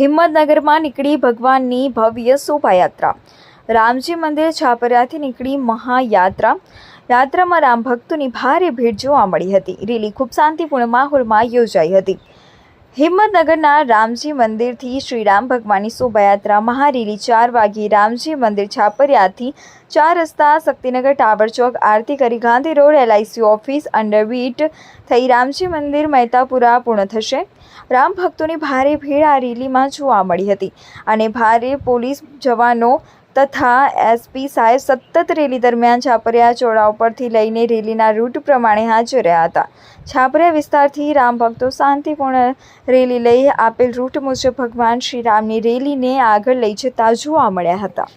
હિંમતનગરમાં નીકળી ભગવાનની ભવ્ય શોભાયાત્રા. રામજી મંદિર છાપરાથી નીકળી મહાયાત્રા. યાત્રામાં રામ ભક્તોની ભારે ભીડ જોવા મળી હતી. રેલી ખૂબ શાંતિપૂર્ણ માહોલમાં યોજાઈ હતી. હિંમતનગરના રામજી મંદિરથી શ્રીરામ ભગવાનની શોભાયાત્રા મહારેલી ચાર વાગ્યે રામજી મંદિર છાપરિયાથી ચાર રસ્તા શક્તિનગર ટાવર ચોક આરતી કરી ગાંધી રોડ એલઆઈસી ઓફિસ અંડરબીટ થઈ રામજી મંદિર મહેતાપુરા પૂર્ણ થશે. રામ ભક્તોની ભારે ભીડ આ રેલીમાં જોવા મળી હતી અને ભારે પોલીસ જવાનો તથા એસપી સાહેબ સતત રેલી દરમિયાન છાપરિયા ચોળા પરથી લઈને રેલીના રૂટ પ્રમાણે હાજર રહ્યા હતા. છાપરિયા વિસ્તારથી રામ ભક્તો શાંતિપૂર્ણ રેલી લઈ આપેલ રૂટ મુજબ ભગવાન શ્રી રામની રેલીને આગળ લઈ જતા જોવા મળ્યા હતા.